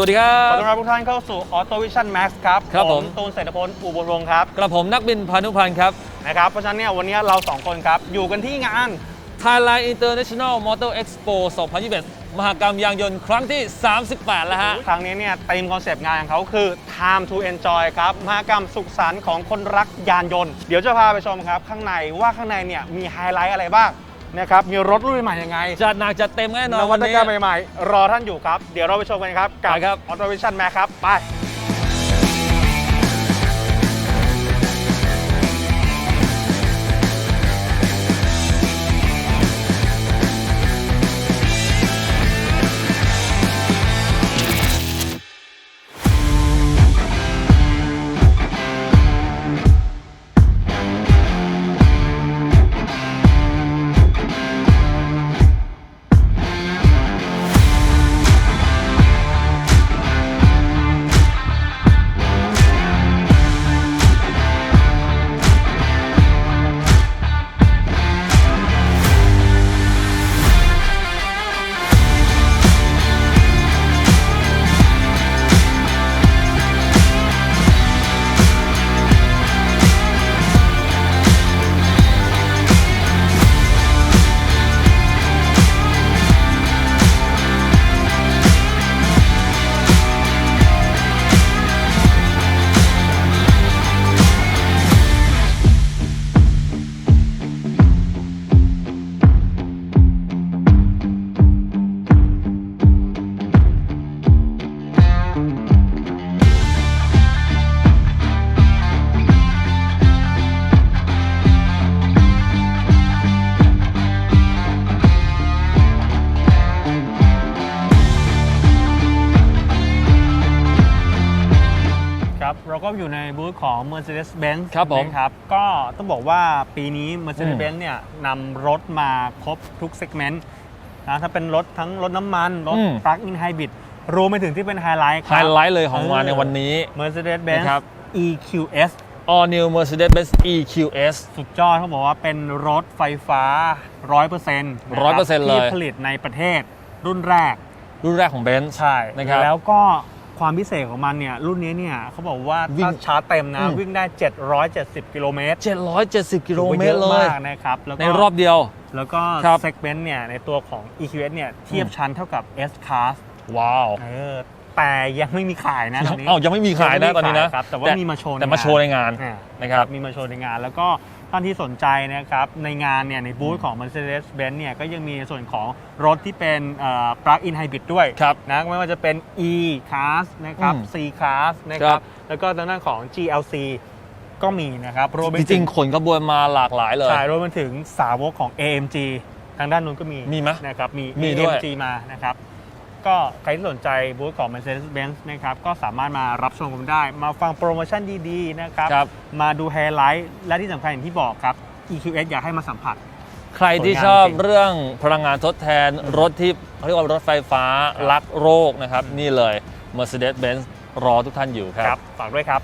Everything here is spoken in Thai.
สวัสดีครัขอบต้อนรับทุกท่านเข้าสู่ Auto Vision Max ครับครับผม ตูนเศรษฐพลอุบลวงศ์ครับกระผมนักบินพานุพันธ์ครับ นะครับเพราะฉะนั้นเนี่ยวันนี้เราสองคนครับ อยู่กันที่งาน Thailand International Motor Expo 2021 มหกรรมยางยนต์ครั้งที่ 38 แล้วฮะ ครั้งนี้เนี่ยธีมคอนเซปต์งานของเขาคือ Time to Enjoy ครับมหกรรมสุขสันต์ของคนรักยานยนต์ เดี๋ยวจะพาไปชมครับ ข้างในว่าข้างในเนี่ยมีไฮไลท์อะไรบ้าง นะครับมีรถรุ่นใหม่ยังไงจัดหนักจัดเต็มแน่นอนนวัวันตนี้กรรมใหม่ๆรอท่านอยู่ครับ เดี๋ยวเราไปชมกันครับกับไปครับ Auto Vision Max ครับไป เราก็อยู่ในบูธของ Mercedes-Benz ครับผมนะครับก็ต้องบอกว่าปีนี้อื Mercedes-Benz เนี่ยนำรถมาครบทุกเซกเมนต์นะถ้าเป็นรถทั้งรถน้ำมัน รถอืม Plug-in Hybrid รวมไปถึงที่เป็นไฮไลท์คไฮรับ ไลท์เลยของงานในวันนี้ Mercedes-Benz นะครับ EQS All New Mercedes-Benz EQS สุดยอดเขาบอกว่าเป็นรถไฟฟ้า 100%นะคบ100%เลย ที่ผลิตในประเทศรุ่นแรกรุ่นแรกของ Benz ใช่นะครับ แล้วก็ ความพิเศษของมันเนี่ยรุ่นนี้เนี่ยเขาบอกว่าวิ่งถ้าชาร์จเต็มนะ อืม วิ่งได้ 770 กิโลเมตร770กิโลเมถืตอรว่าเลเยยอะมากนะครับแล้วก็ในรอบเดียว แล้วก็ครับ เซกเมนต์เนี่ยในตัวของ EQS เนี่ยเทียบชั้นเท่ากับ S Class ว้าวเออแต่ยังไม่มีขายนะตอนนี้เอ้ายังไม่มีขายนะตอนนี้นะ ครับแต่ว่ามีมาโชว์ในแต่มาโชว์ในงานอ่านะครับ มีมาโชว์ในงาน แล้วก็ ท่านที่สนใจนะครับในงานเนี่ยในบูธของ Mercedes-Benz เนี่ยก็ยังมีส่วนของรถที่เป็นเอ่อ plug-in hybrid ด้วยครับนะไม่ว่าจะเป็น E class นะครับอืม C class นะคครัรับบแล้วก็ทางด้านของ GLC ก็มีนะครับรวมไปจถึริงๆขนขบวนมาหลากหลายเลยใช่รวมไปถึงสาวกของ AMG ทางด้านนู้นก็มีมีไหมนะครับมีมีด้วย AMG มานะครับ ก็ใครที่สนใจบูธของ Mercedes-Benz นะครับก็สามารถมารับชมกันได้ มาฟังโปรโมชั่นดีๆนะครับครับ มาดูไฮไลท์และที่สำคัญอย่างที่บอกครับ EQS อยากให้มาสัมผัส ใครที่ผลงานชอบจริงเรื่องพลังงานทดแทนรถที่เขาเรียกว่ารถไฟฟ้ารักโรคนะครับ นี่เลย Mercedes-Benz รอทุกท่านอยู่ครับ ฝากด้วยครับ